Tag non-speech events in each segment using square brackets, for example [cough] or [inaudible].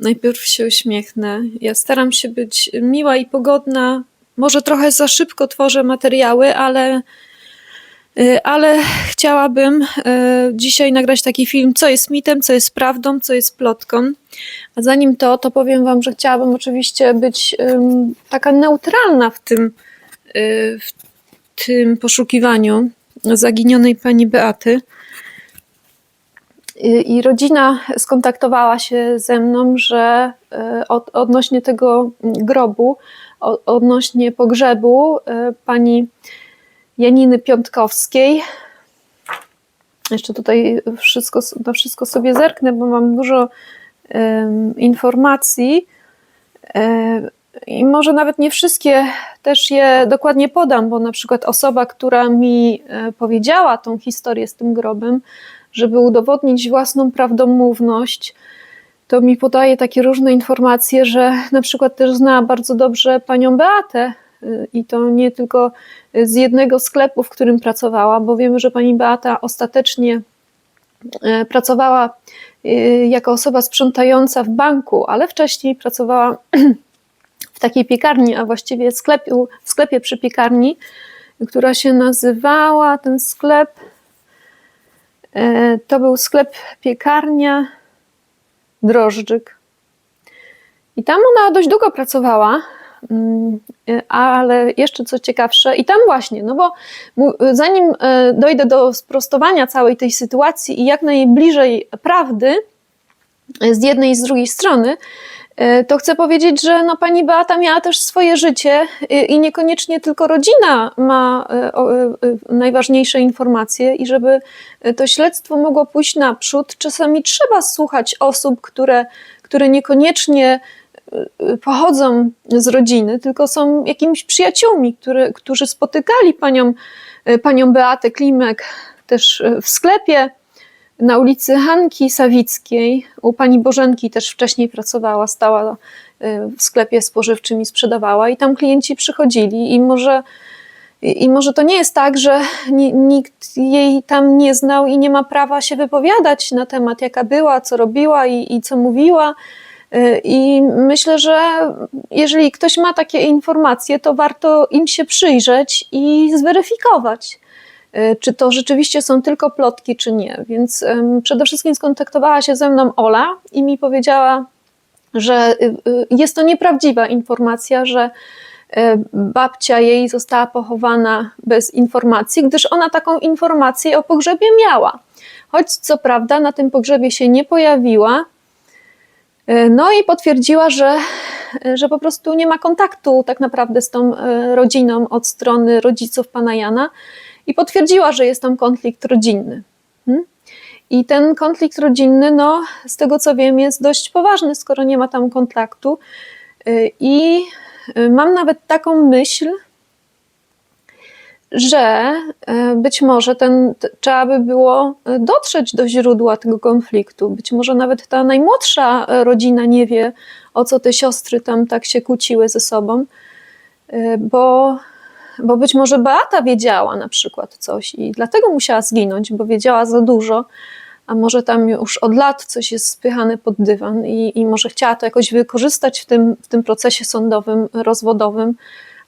Najpierw się uśmiechnę. Ja staram się być miła i pogodna. Może trochę za szybko tworzę materiały, ale, y, ale chciałabym y, dzisiaj nagrać taki film, co jest mitem, co jest prawdą, co jest plotką. A zanim to, to powiem Wam, że chciałabym oczywiście być taka neutralna w tym, y, w tym poszukiwaniu zaginionej pani Beaty. I i rodzina skontaktowała się ze mną, że e, od, odnośnie tego grobu, o- odnośnie pogrzebu e, pani Janiny Piątkowskiej. Jeszcze tutaj wszystko, na wszystko sobie zerknę, bo mam dużo em, informacji. E, I może nawet nie wszystkie też je dokładnie podam, bo na przykład osoba, która mi powiedziała tą historię z tym grobem, żeby udowodnić własną prawdomówność, to mi podaje takie różne informacje, że na przykład też zna bardzo dobrze panią Beatę y, i to nie tylko z jednego sklepu, w którym pracowała, bo wiemy, że pani Beata ostatecznie e, pracowała y, jako osoba sprzątająca w banku, ale wcześniej pracowała [clears throat] w takiej piekarni, a właściwie w sklepie przy piekarni, która się nazywała, ten sklep, to był sklep piekarnia Drożdżyk. I tam ona dość długo pracowała, mm, e, ale jeszcze co ciekawsze, i tam właśnie, no bo zanim e, dojdę do sprostowania całej tej sytuacji i jak najbliżej prawdy e, z jednej i z drugiej strony, e, to chcę powiedzieć, że no, pani Beata miała też swoje życie e, i niekoniecznie tylko rodzina ma e, e, e, najważniejsze informacje i żeby e, to śledztwo mogło pójść naprzód, czasami trzeba słuchać osób, które, które niekoniecznie e, pochodzą z rodziny, tylko są jakimiś przyjaciółmi, które, którzy spotykali panią, e, panią Beatę Klimek też e, w sklepie na ulicy Hanki Sawickiej. U pani Bożenki też wcześniej pracowała, stała e, w sklepie spożywczym i sprzedawała i tam klienci przychodzili i może i może to nie jest tak, że ni- nikt jej tam nie znał i nie ma prawa się wypowiadać na temat, jaka była, co robiła i, i co mówiła. Y, I myślę, że jeżeli ktoś ma takie informacje, to warto im się przyjrzeć i zweryfikować, y, czy to rzeczywiście są tylko plotki, czy nie. Więc przede wszystkim skontaktowała się ze mną Ola i mi powiedziała, że y, y, jest to nieprawdziwa informacja, że e, babcia jej została pochowana bez informacji, gdyż ona taką informację o pogrzebie miała. Choć co prawda na tym pogrzebie się nie pojawiła, e, no i potwierdziła, że, że po prostu nie ma kontaktu tak naprawdę z tą e, rodziną od strony rodziców pana Jana i potwierdziła, że jest tam konflikt rodzinny. Hmm? I ten konflikt rodzinny, no, z tego co wiem, jest dość poważny, skoro nie ma tam kontaktu. Y, I y, mam nawet taką myśl, że y, być może ten, trzeba by było dotrzeć do źródła tego konfliktu. Być może nawet ta najmłodsza rodzina nie wie, o co te siostry tam tak się kłóciły ze sobą, bo, bo być może Beata wiedziała na przykład coś i dlatego musiała zginąć, bo wiedziała za dużo, a może tam już od lat coś jest spychane pod dywan i, i może chciała to jakoś wykorzystać w tym, w tym procesie sądowym, rozwodowym,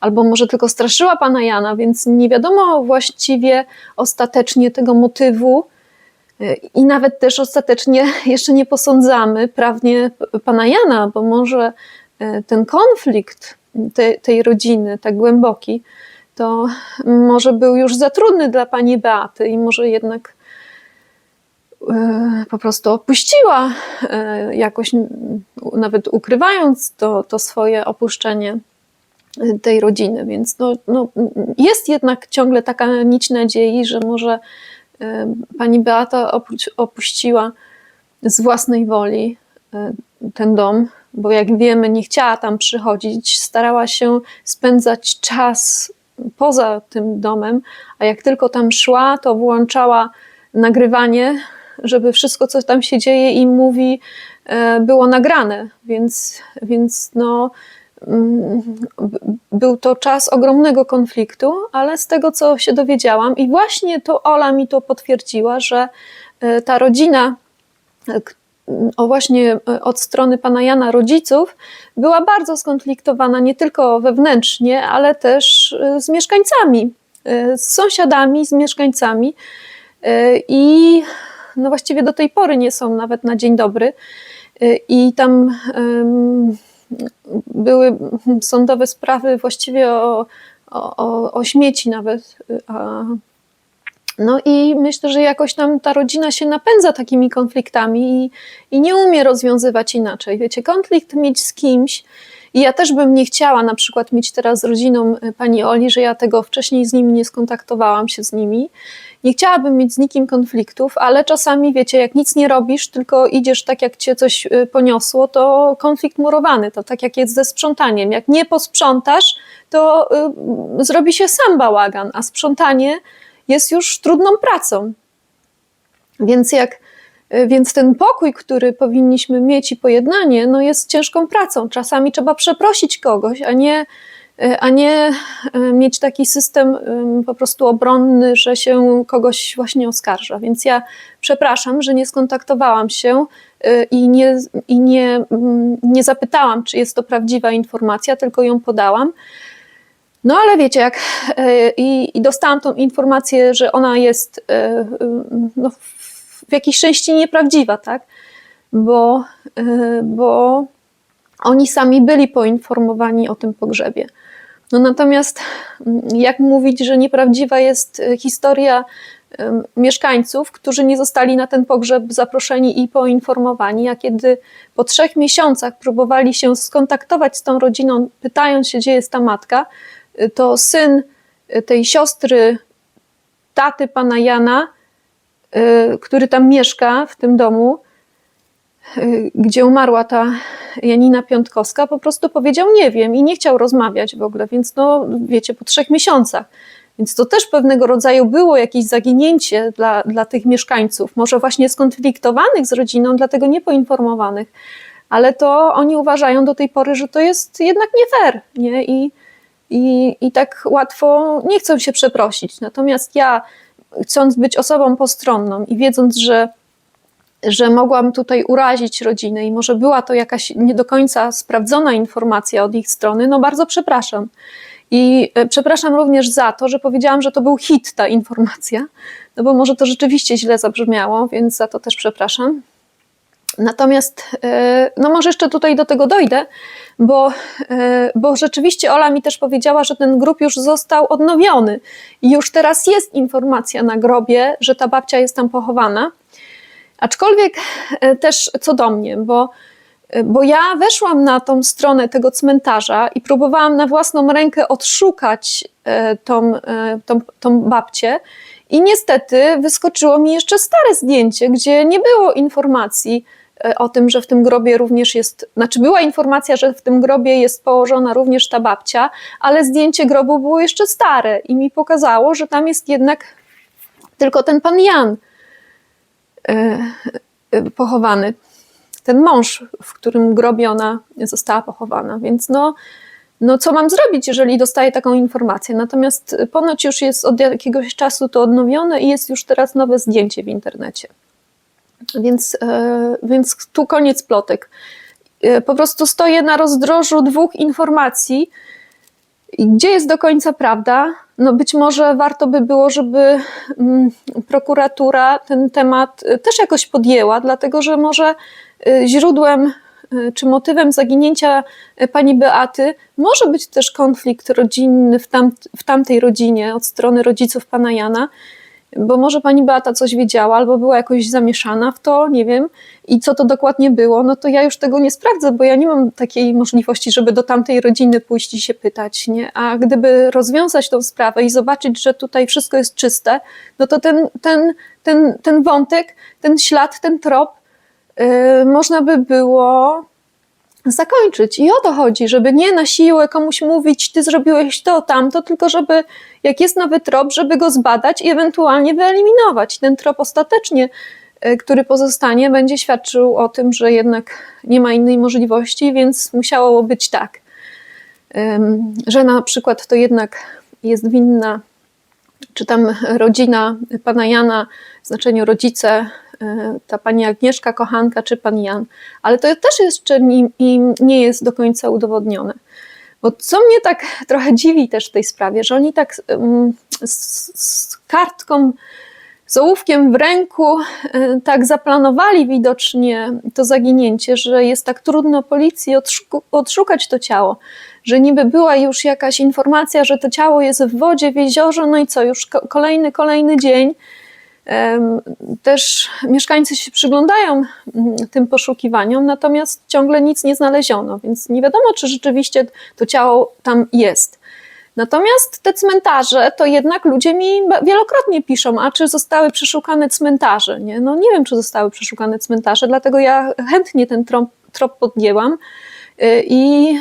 albo może tylko straszyła pana Jana, więc nie wiadomo właściwie ostatecznie tego motywu. y, I nawet też ostatecznie [laughs] jeszcze nie posądzamy prawnie pana Jana, bo może y, ten konflikt te, tej rodziny, tak głęboki, to może był już za trudny dla pani Beaty i może jednak e, po prostu opuściła, e, jakoś nawet ukrywając to, to swoje opuszczenie e, tej rodziny. Więc no, no, jest jednak ciągle taka nić nadziei, że może pani Beata opu- opuściła z własnej woli ten dom, bo jak wiemy, nie chciała tam przychodzić, starała się spędzać czas poza tym domem, a jak tylko tam szła, to włączała nagrywanie, żeby wszystko, co tam się dzieje i mówi, e, było nagrane. Więc, więc no, mm, był to czas ogromnego konfliktu, ale z tego, co się dowiedziałam, i właśnie to Ola mi to potwierdziła, że e, ta rodzina, e, o właśnie e, od strony pana Jana rodziców była bardzo skonfliktowana nie tylko wewnętrznie, ale też e, z mieszkańcami, e, z sąsiadami, z mieszkańcami. I no właściwie do tej pory nie są nawet na dzień dobry. I tam były sądowe sprawy właściwie o, o, o śmieci nawet. A, no i myślę, że jakoś tam ta rodzina się napędza takimi konfliktami i, i nie umie rozwiązywać inaczej. Wiecie, konflikt mieć z kimś, i ja też bym nie chciała na przykład mieć teraz z rodziną y, pani Oli, że ja tego wcześniej z nimi nie skontaktowałam się z nimi. Nie chciałabym mieć z nikim konfliktów, ale czasami wiecie, jak nic nie robisz, tylko idziesz tak, jak cię coś y, poniosło, to konflikt murowany, to tak jak jest ze sprzątaniem. Jak nie posprzątasz, to y, zrobi się sam bałagan, a sprzątanie jest już trudną pracą. Więc jak więc ten pokój, który powinniśmy mieć i pojednanie, no jest ciężką pracą. Czasami trzeba przeprosić kogoś, a nie, a nie e, mieć taki system po prostu obronny, że się kogoś właśnie oskarża. Więc ja przepraszam, że nie skontaktowałam się e, i nie, i nie, nie zapytałam, czy jest to prawdziwa informacja, tylko ją podałam. No ale wiecie, jak e, i, i dostałam tą informację, że ona jest no, w jakiejś części nieprawdziwa, tak? Bo, bo oni sami byli poinformowani o tym pogrzebie. No natomiast jak mówić, że nieprawdziwa jest historia mieszkańców, którzy nie zostali na ten pogrzeb zaproszeni i poinformowani, a kiedy po trzech miesiącach próbowali się skontaktować z tą rodziną, pytając się, gdzie jest ta matka, to syn tej siostry taty pana Jana, y, który tam mieszka w tym domu, y, gdzie umarła ta Janina Piątkowska, po prostu powiedział nie wiem i nie chciał rozmawiać w ogóle, więc no wiecie, po trzech miesiącach. Więc to też pewnego rodzaju było jakieś zaginięcie dla, dla tych mieszkańców, może właśnie skonfliktowanych z rodziną, dlatego niepoinformowanych, ale to oni uważają do tej pory, że to jest jednak nie fair, nie? I, i, i tak łatwo nie chcą się przeprosić. Natomiast ja, chcąc być osobą postronną i wiedząc, że, że mogłam tutaj urazić rodzinę i może była to jakaś nie do końca sprawdzona informacja od ich strony, no bardzo przepraszam. I e, przepraszam również za to, że powiedziałam, że to był hit ta informacja, no bo może to rzeczywiście źle zabrzmiało, więc za to też przepraszam. Natomiast, e, no może jeszcze tutaj do tego dojdę, bo, e, bo rzeczywiście Ola mi też powiedziała, że ten grób już został odnowiony i już teraz jest informacja na grobie, że ta babcia jest tam pochowana. Aczkolwiek e, też co do mnie, bo, bo ja weszłam na tą stronę tego cmentarza i próbowałam na własną rękę odszukać tą, tą, tą babcię. I niestety wyskoczyło mi jeszcze stare zdjęcie, gdzie nie było informacji, o tym, że w tym grobie również jest, znaczy była informacja, że w tym grobie jest położona również ta babcia, ale zdjęcie grobu było jeszcze stare i mi pokazało, że tam jest jednak tylko ten pan Jan e, e, pochowany. Ten mąż, w którym grobie ona została pochowana. Więc no, no co mam zrobić, jeżeli dostaję taką informację? Natomiast ponoć już jest od jakiegoś czasu to odnowione i jest już teraz nowe zdjęcie w internecie. Więc, e, więc tu koniec plotek. E, po prostu stoję na rozdrożu dwóch informacji. Gdzie jest do końca prawda? No być może warto by było, żeby mm, prokuratura ten temat e, też jakoś podjęła, dlatego że może źródłem czy motywem zaginięcia pani Beaty może być też konflikt rodzinny w, tam, w tamtej rodzinie od strony rodziców pana Jana bo może pani Beata coś wiedziała, albo była jakoś zamieszana w to, nie wiem, i co to dokładnie było, no to ja już tego nie sprawdzę, bo ja nie mam takiej możliwości, żeby do tamtej rodziny pójść i się pytać, nie? A gdyby rozwiązać tą sprawę i zobaczyć, że tutaj wszystko jest czyste, no to ten, ten, ten, ten wątek, ten ślad, ten trop, yy, można by było zakończyć. I o to chodzi, żeby nie na siłę komuś mówić, ty zrobiłeś to, tamto, tylko żeby, jak jest nowy trop, żeby go zbadać i ewentualnie wyeliminować. Ten trop ostatecznie, e, który pozostanie, będzie świadczył o tym, że jednak nie ma innej możliwości, więc musiało być tak, że na przykład to jednak jest winna, czy tam rodzina pana Jana, w znaczeniu rodzice, ta pani Agnieszka, kochanka, czy pan Jan. Ale to też jeszcze nie, jest do końca udowodnione. Bo co mnie tak trochę dziwi też w tej sprawie, że oni tak z, kartką, z ołówkiem w ręku e, tak zaplanowali widocznie to zaginięcie, że jest tak trudno policji odszukać to ciało, że niby była już jakaś informacja, że to ciało jest w wodzie, w jeziorze, no i co, już ko- kolejny, kolejny dzień. Też mieszkańcy się przyglądają mm, tym poszukiwaniom, natomiast ciągle nic nie znaleziono, więc nie wiadomo, czy rzeczywiście to ciało tam jest. Natomiast te cmentarze, to jednak ludzie mi wielokrotnie piszą, a czy zostały przeszukane cmentarze? Nie? No nie wiem, czy zostały przeszukane cmentarze, dlatego ja chętnie ten trop, trop podjęłam y, i,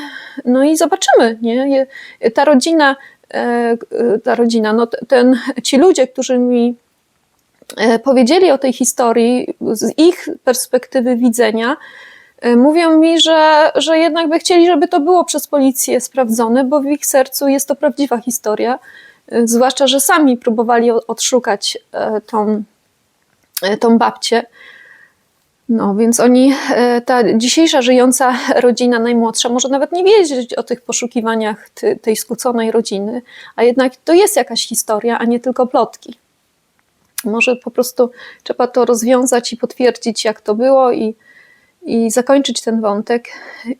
no i zobaczymy. Nie? Ta rodzina, e, ta rodzina, no ten, ci ludzie, którzy mi e, powiedzieli o tej historii z ich perspektywy widzenia, e, mówią mi, że, że jednak by chcieli, żeby to było przez policję sprawdzone, bo w ich sercu jest to prawdziwa historia. E, Zwłaszcza, że sami próbowali odszukać e, tą, e, tą babcię. No, więc oni, e, ta dzisiejsza żyjąca rodzina najmłodsza, może nawet nie wiedzieć o tych poszukiwaniach tej skłóconej rodziny, a jednak to jest jakaś historia, a nie tylko plotki. Może po prostu trzeba to rozwiązać i potwierdzić, jak to było, i, i zakończyć ten wątek,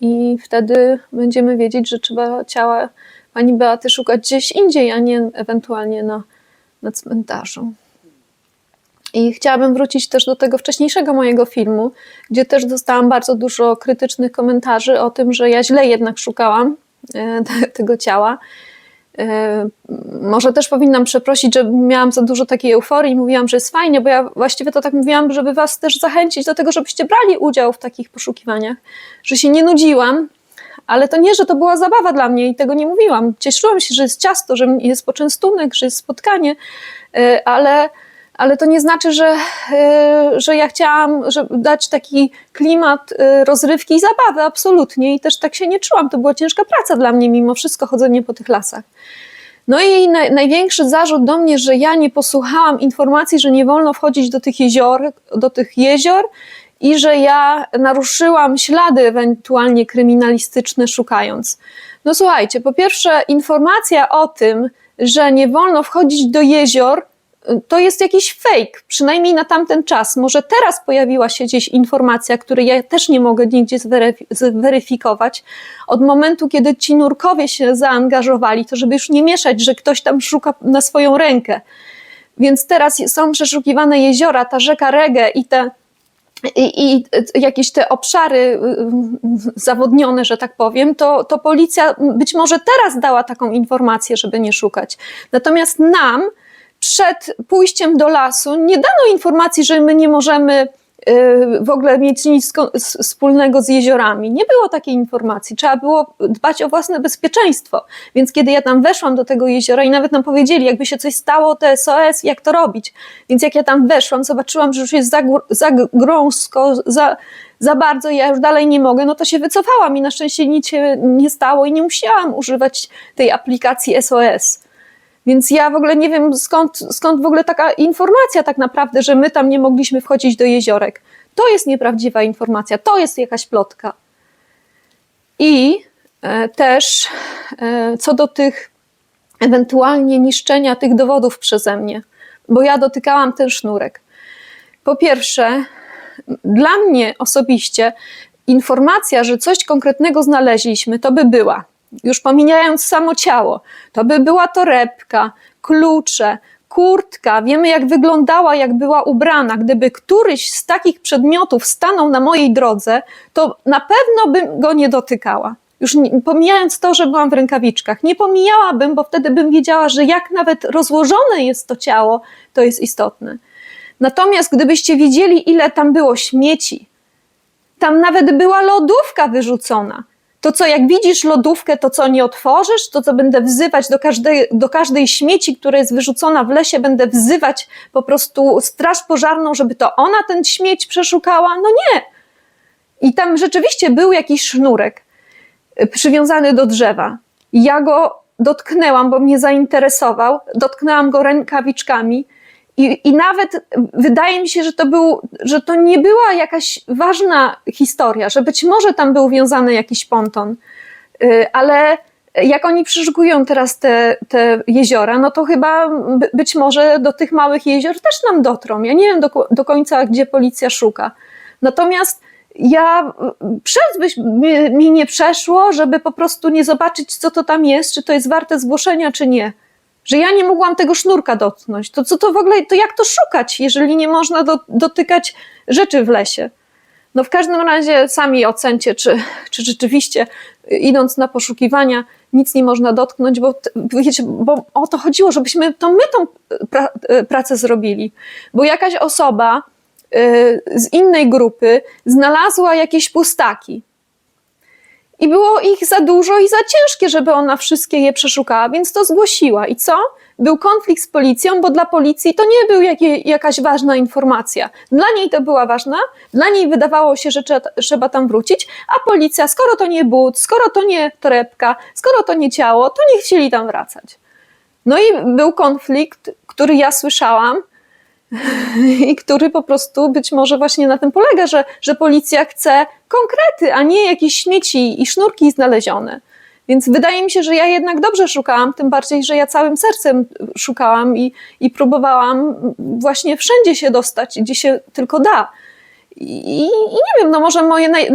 i wtedy będziemy wiedzieć, że trzeba ciała pani Beaty szukać gdzieś indziej, a nie ewentualnie na, na cmentarzu. I chciałabym wrócić też do tego wcześniejszego mojego filmu, gdzie też dostałam bardzo dużo krytycznych komentarzy o tym, że ja źle jednak szukałam e, te- [laughs] tego ciała. E, Może też powinnam przeprosić, że miałam za dużo takiej euforii mówiłam, że jest fajnie, bo ja właściwie to tak mówiłam, żeby Was też zachęcić do tego, żebyście brali udział w takich poszukiwaniach, że się nie nudziłam, ale to nie, że to była zabawa dla mnie i tego nie mówiłam. Cieszyłam się, że jest ciasto, że jest poczęstunek, że jest spotkanie, e, ale, ale to nie znaczy, że, e, że ja chciałam dać taki klimat e, rozrywki i zabawy, absolutnie. I też tak się nie czułam. To była ciężka praca dla mnie, mimo wszystko chodzenie po tych lasach. No i na, największy zarzut do mnie, że ja nie posłuchałam informacji, że nie wolno wchodzić do tych jezior, do tych jezior i że ja naruszyłam ślady ewentualnie kryminalistyczne szukając. No słuchajcie, po pierwsze informacja o tym, że nie wolno wchodzić do jezior, to jest jakiś fake, przynajmniej na tamten czas. Może teraz pojawiła się gdzieś informacja, której ja też nie mogę nigdzie zweryf- zweryfikować. Od momentu, kiedy ci nurkowie się zaangażowali, to żeby już nie mieszać, że ktoś tam szuka na swoją rękę. Więc teraz są przeszukiwane jeziora, ta rzeka Rege i te i, i jakieś te obszary y, zawodnione, że tak powiem, to, to policja być może teraz dała taką informację, żeby nie szukać. Natomiast nam przed pójściem do lasu nie dano informacji, że my nie możemy y, w ogóle mieć nic wspólnego z jeziorami. Nie było takiej informacji. Trzeba było dbać o własne bezpieczeństwo. Więc kiedy ja tam weszłam do tego jeziora i nawet nam powiedzieli, jakby się coś stało, to SOS, jak to robić. Więc jak ja tam weszłam, zobaczyłam, że już jest za, za grąsko, za, za bardzo, ja już dalej nie mogę, no to się wycofałam i na szczęście nic się nie stało i nie musiałam używać tej aplikacji SOS. Więc ja w ogóle nie wiem, skąd, skąd w ogóle taka informacja tak naprawdę, że my tam nie mogliśmy wchodzić do jeziorek. To jest nieprawdziwa informacja, to jest jakaś plotka. I e, też e, co do tych ewentualnie niszczenia tych dowodów przeze mnie, bo ja dotykałam ten sznurek. Po pierwsze, dla mnie osobiście informacja, że coś konkretnego znaleźliśmy, to by była, już pomijając samo ciało, to by była torebka, klucze, kurtka, wiemy jak wyglądała, jak była ubrana. Gdyby któryś z takich przedmiotów stanął na mojej drodze, to na pewno bym go nie dotykała. Już pomijając to, że byłam w rękawiczkach, nie pomijałabym, bo wtedy bym wiedziała, że jak nawet rozłożone jest to ciało, to jest istotne. Natomiast gdybyście widzieli, ile tam było śmieci, tam nawet była lodówka wyrzucona. To co, jak widzisz lodówkę, to co nie otworzysz, to co będę wzywać do każdej, do każdej śmieci, która jest wyrzucona w lesie, będę wzywać po prostu straż pożarną, żeby to ona ten śmieć przeszukała? No nie. I tam rzeczywiście był jakiś sznurek y, przywiązany do drzewa. Ja go dotknęłam, bo mnie zainteresował, dotknęłam go rękawiczkami I, I nawet wydaje mi się, że to, był, że to nie była jakaś ważna historia, że być może tam był wiązany jakiś ponton, y, ale jak oni przyszukują teraz te, te jeziora, no to chyba by- być może do tych małych jezior też nam dotrą. Ja nie wiem do, do końca, gdzie policja szuka. Natomiast ja przez byś mi, mi nie przeszło, żeby po prostu nie zobaczyć, co to tam jest, czy to jest warte zgłoszenia, czy nie. Że ja nie mogłam tego sznurka dotknąć. To co to w ogóle, to jak to szukać, jeżeli nie można do, dotykać rzeczy w lesie? No w każdym razie sami ocencie, czy, czy rzeczywiście idąc na poszukiwania nic nie można dotknąć, bo wiecie, bo o to chodziło, żebyśmy to my tą pra, y, pracę zrobili. Bo jakaś osoba y, z innej grupy znalazła jakieś pustaki. I było ich za dużo i za ciężkie, żeby ona wszystkie je przeszukała, więc to zgłosiła. I co? Był konflikt z policją, bo dla policji to nie był jakaś ważna informacja. Dla niej to była ważna, dla niej wydawało się, że trzeba tam wrócić, a policja, skoro to nie but, skoro to nie torebka, skoro to nie ciało, to nie chcieli tam wracać. No i był konflikt, który ja słyszałam, [laughs] i który po prostu być może właśnie na tym polega, że, że policja chce konkrety, a nie jakieś śmieci i sznurki znalezione. Więc wydaje mi się, że ja jednak dobrze szukałam, tym bardziej, że ja całym sercem szukałam i, i próbowałam właśnie wszędzie się dostać, gdzie się tylko da. I, i nie wiem, no może moje naj,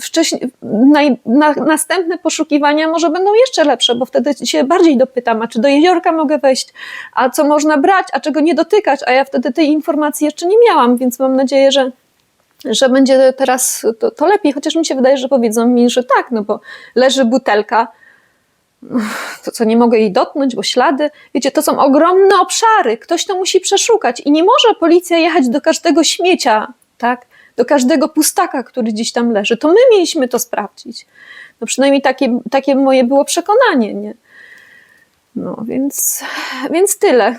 wcześniej, naj, na, następne poszukiwania może będą jeszcze lepsze, bo wtedy się bardziej dopytam, a czy do jeziorka mogę wejść, a co można brać, a czego nie dotykać, a ja wtedy tej informacji jeszcze nie miałam, więc mam nadzieję, że, że będzie teraz to, to lepiej, chociaż mi się wydaje, że powiedzą mi, że tak, no bo leży butelka, to co nie mogę jej dotknąć, bo ślady, wiecie, to są ogromne obszary, ktoś to musi przeszukać i nie może policja jechać do każdego śmiecia, tak, do każdego pustaka, który gdzieś tam leży. To my mieliśmy to sprawdzić. No przynajmniej takie, takie moje było przekonanie, nie? No więc, więc tyle.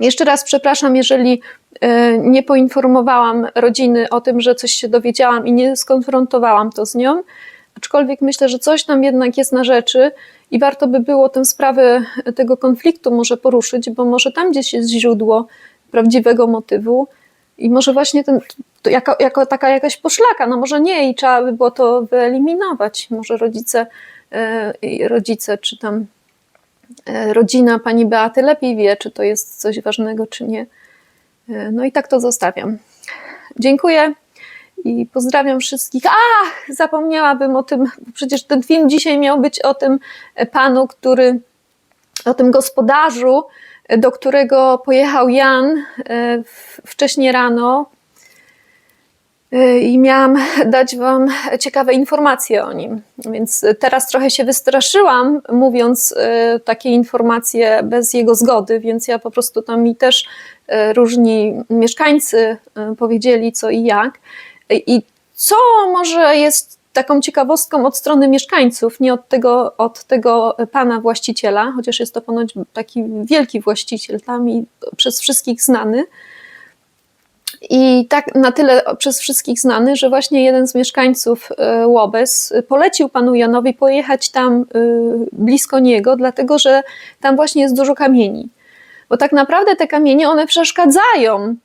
Jeszcze raz przepraszam, jeżeli e, nie poinformowałam rodziny o tym, że coś się dowiedziałam i nie skonfrontowałam to z nią. Aczkolwiek myślę, że coś tam jednak jest na rzeczy i warto by było tę sprawę tego konfliktu może poruszyć, bo może tam gdzieś jest źródło prawdziwego motywu i może właśnie ten, jako, jako taka jakaś poszlaka, no może nie i trzeba by było to wyeliminować. Może rodzice, e, rodzice czy tam e, rodzina pani Beaty lepiej wie, czy to jest coś ważnego, czy nie. E, No i tak to zostawiam. Dziękuję i pozdrawiam wszystkich. Ach, zapomniałabym o tym, przecież ten film dzisiaj miał być o tym panu, który, o tym gospodarzu, do którego pojechał Jan e, wcześniej rano. E, I miałam dać Wam ciekawe informacje o nim. Więc teraz trochę się wystraszyłam, mówiąc e, takie informacje bez jego zgody, więc ja po prostu tam mi też różni mieszkańcy powiedzieli co i jak. I co może jest taką ciekawostką od strony mieszkańców, nie od tego, od tego pana właściciela, chociaż jest to ponoć taki wielki właściciel tam i przez wszystkich znany. I tak na tyle przez wszystkich znany, że właśnie jeden z mieszkańców e, Łobez polecił panu Janowi pojechać tam e, blisko niego, dlatego że tam właśnie jest dużo kamieni. Bo tak naprawdę te kamienie, one przeszkadzają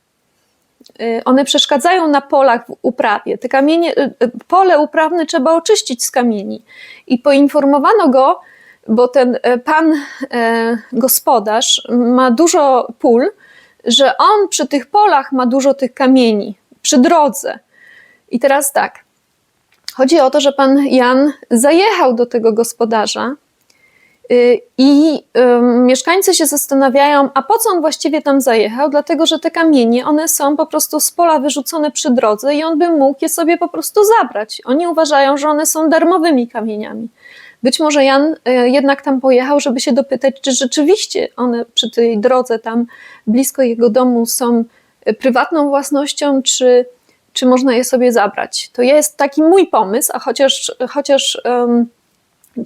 one przeszkadzają na polach w uprawie. Te kamienie, y, y, pole uprawne trzeba oczyścić z kamieni. I poinformowano go, bo ten pan gospodarz ma dużo pól, że on przy tych polach ma dużo tych kamieni, przy drodze. I teraz tak. Chodzi o to, że pan Jan zajechał do tego gospodarza y, i ym, mieszkańcy się zastanawiają, a po co on właściwie tam zajechał? Dlatego, że te kamienie, one są po prostu z pola wyrzucone przy drodze i on by mógł je sobie po prostu zabrać. Oni uważają, że one są darmowymi kamieniami. Być może Jan y, jednak tam pojechał, żeby się dopytać, czy rzeczywiście one przy tej drodze tam blisko jego domu są y, prywatną własnością, czy, czy można je sobie zabrać. To jest taki mój pomysł, a chociaż, chociaż um,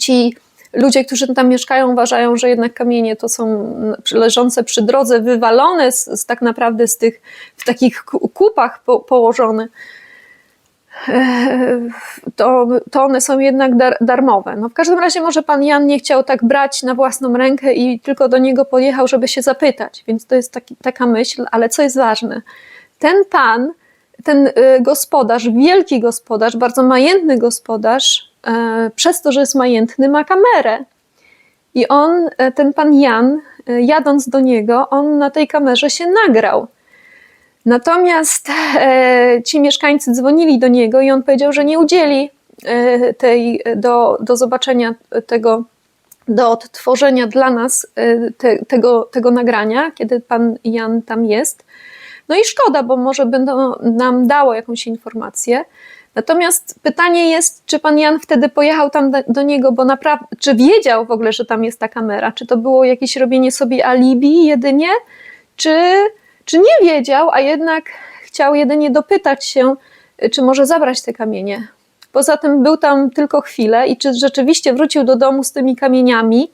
ci ludzie, którzy tam mieszkają, uważają, że jednak kamienie to są leżące przy drodze, wywalone z, z tak naprawdę z tych, w takich ku- kupach po, położone. e, to, to one są jednak dar, darmowe. No w każdym razie może pan Jan nie chciał tak brać na własną rękę i tylko do niego pojechał, żeby się zapytać, więc to jest taki, taka myśl, ale co jest ważne, ten pan, ten y, gospodarz, wielki gospodarz, bardzo majętny gospodarz, przez to, że jest majętny, ma kamerę. I on, e, ten pan Jan, e, jadąc do niego, on na tej kamerze się nagrał. Natomiast e, ci mieszkańcy dzwonili do niego i on powiedział, że nie udzieli e, tej, do, do zobaczenia tego, do odtworzenia dla nas e, te, tego, tego nagrania, kiedy pan Jan tam jest. No i szkoda, bo może będą nam dało jakąś informację. Natomiast pytanie jest, czy pan Jan wtedy pojechał tam do, niego, bo naprawdę, czy wiedział w ogóle, że tam jest ta kamera? Czy to było jakieś robienie sobie alibi jedynie? Czy, czy nie wiedział, a jednak chciał jedynie dopytać się, czy może zabrać te kamienie? Poza tym był tam tylko chwilę i czy rzeczywiście wrócił do domu z tymi kamieniami?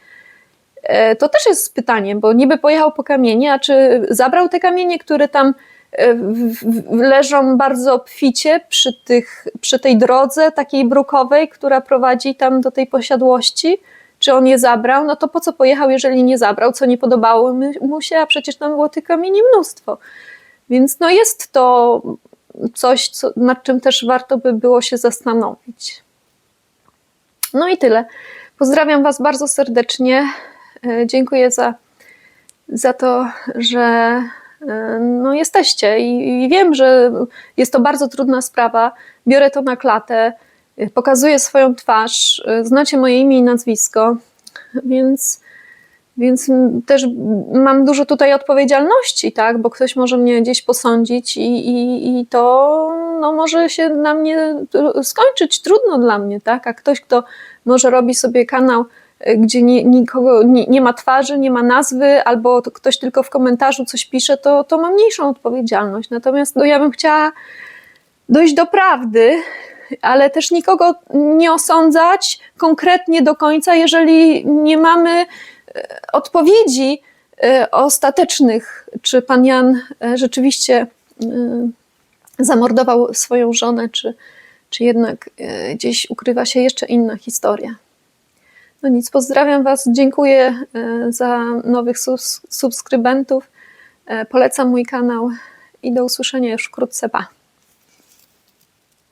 E, To też jest pytanie, bo niby pojechał po kamienie, a czy zabrał te kamienie, które tam leżą bardzo obficie przy, tych, przy tej drodze takiej brukowej, która prowadzi tam do tej posiadłości? Czy on je zabrał? No to po co pojechał, jeżeli nie zabrał, co nie podobało mu- się, a przecież tam było tych kamieni mnóstwo. Więc no jest to coś, co, nad czym też warto by było się zastanowić. No i tyle. Pozdrawiam Was bardzo serdecznie. E, Dziękuję za, za to, że e, no, jesteście I, i wiem, że jest to bardzo trudna sprawa. Biorę to na klatę, pokazuję swoją twarz, znacie moje imię i nazwisko, więc, więc też mam dużo tutaj odpowiedzialności, tak? bo ktoś może mnie gdzieś posądzić i, i, i to no, może się na mnie skończyć trudno dla mnie, tak? a ktoś, kto może robi sobie kanał gdzie nie, nikogo, nie, nie ma twarzy, nie ma nazwy, albo to ktoś tylko w komentarzu coś pisze, to, to ma mniejszą odpowiedzialność. Natomiast no, ja bym chciała dojść do prawdy, ale też nikogo nie osądzać konkretnie do końca, jeżeli nie mamy e, odpowiedzi e, ostatecznych, czy pan Jan e, rzeczywiście zamordował swoją żonę, czy, czy jednak gdzieś ukrywa się jeszcze inna historia. No nic, pozdrawiam Was, dziękuję e, za nowych subskrybentów, e, polecam mój kanał i do usłyszenia już wkrótce, pa!